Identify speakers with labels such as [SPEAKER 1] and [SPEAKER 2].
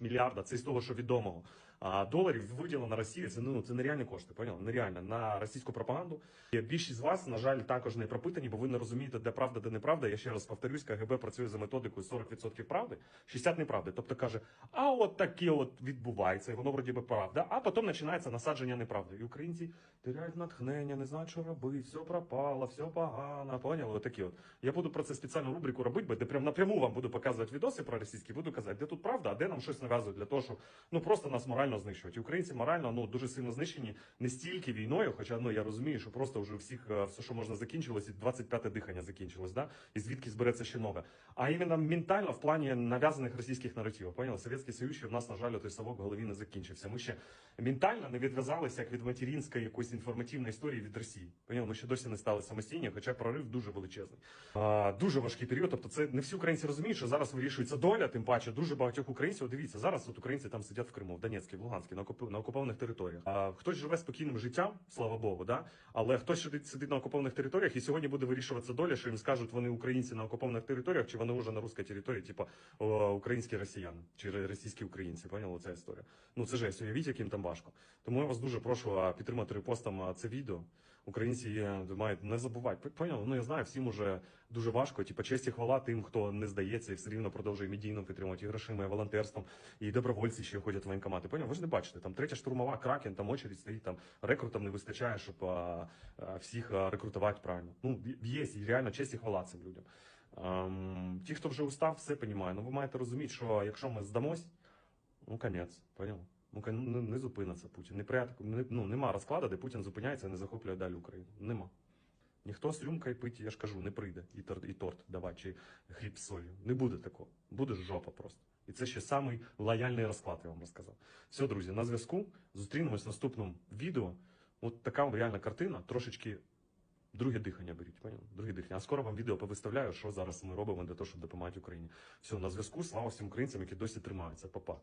[SPEAKER 1] мільярда, це з того, що відомого. Доларів виділено Росію. Це ну це нереальні кошти. Поняли? Нереально на російську пропаганду. І більшість з вас, на жаль, також не пропитані, бо ви не розумієте, де правда, де неправда. Я ще раз повторюсь, КГБ працює за методикою 40% правди, 60% неправди. Тобто каже, а от таке от відбувається, і воно вроді би правда. А потім починається насадження неправди. І українці теряють натхнення, не знають, що робити, все пропало, все погано. Поняли? Отакі от. Я буду про це спеціальну рубрику робити, де прям напряму вам буду показувати відоси про російські, буду казати, де тут правда, а де нам щось нав'язують для того, щоб ну просто нас морально знищувати. Українці морально ну дуже сильно знищені не стільки війною, хоча ну я розумію, що просто вже всіх е, все, що можна закінчилось, і 25-те дихання закінчилось, да? і звідки збереться ще нове. А іменно ментально в плані нав'язаних російських наративів. Поняли? Совєтський Союз ще в нас, на жаль, той совок в голові не закінчився. Ми ще ментально не відв'язалися як від материнської якоїсь інформаційної історії від Росії. Поняли? Ми ще досі не стали самостійні, хоча прорив дуже величезний. А, дуже важкий період. Тобто, це не всі українці розуміють, що зараз вирішується доля, тим паче дуже багатьох українців. Дивіться, зараз от українці там сидять в Криму, в Донецькій, в Луганській, на, окуп... на окупованих територіях. А, хтось живе спокійним життям, слава Богу, да? але хтось сидить, сидить на окупованих територіях, і сьогодні буде вирішуватися доля, що їм скажуть, вони українці на окупованих територіях, чи вони вже на русській території, типу українські росіяни, чи російські українці. Поняли ця історія? Ну це жесть, уявіть, яким там важко. Тому я вас дуже прошу підтримати репостом це відео. Українці мають не забувати. Поняли? Ну я знаю, всім уже дуже важко. Типу, честь і хвала тим, хто не здається і все рівно продовжує медійно підтримувати і грошима, і волонтерством, і добровольці ще ходять в воєнкомати. Поняли? Ви ж не бачите, там третя штурмова кракен, там очередь стоїть, там рекрутам не вистачає, щоб а, а, всіх рекрутувати правильно. Ну є реально честь і хвала цим людям. Ем, ті, хто вже устав, все понімає. Ну ви маєте розуміти, що якщо ми здамось, ну конець, поняв? Ну, кон- не, зупиниться Путін. Не, при- не, ну, нема розкладу, де Путін зупиняється і не захоплює далі Україну. Нема. Ніхто з рюмкою пить, я ж кажу, не прийде і торт, і торт давати, чи хліб з солью. Не буде такого. Буде жопа просто. І це ще самий лояльний розклад, я вам розказав. Все, друзі, на зв'язку. Зустрінемось в наступному відео. От така реальна картина, трошечки друге дихання беріть. Поняли? Друге дихання. А скоро вам відео повиставляю, що зараз ми робимо для того, щоб допомагати Україні. Все, на зв'язку. Слава всім українцям, які досі тримаються. Па-па.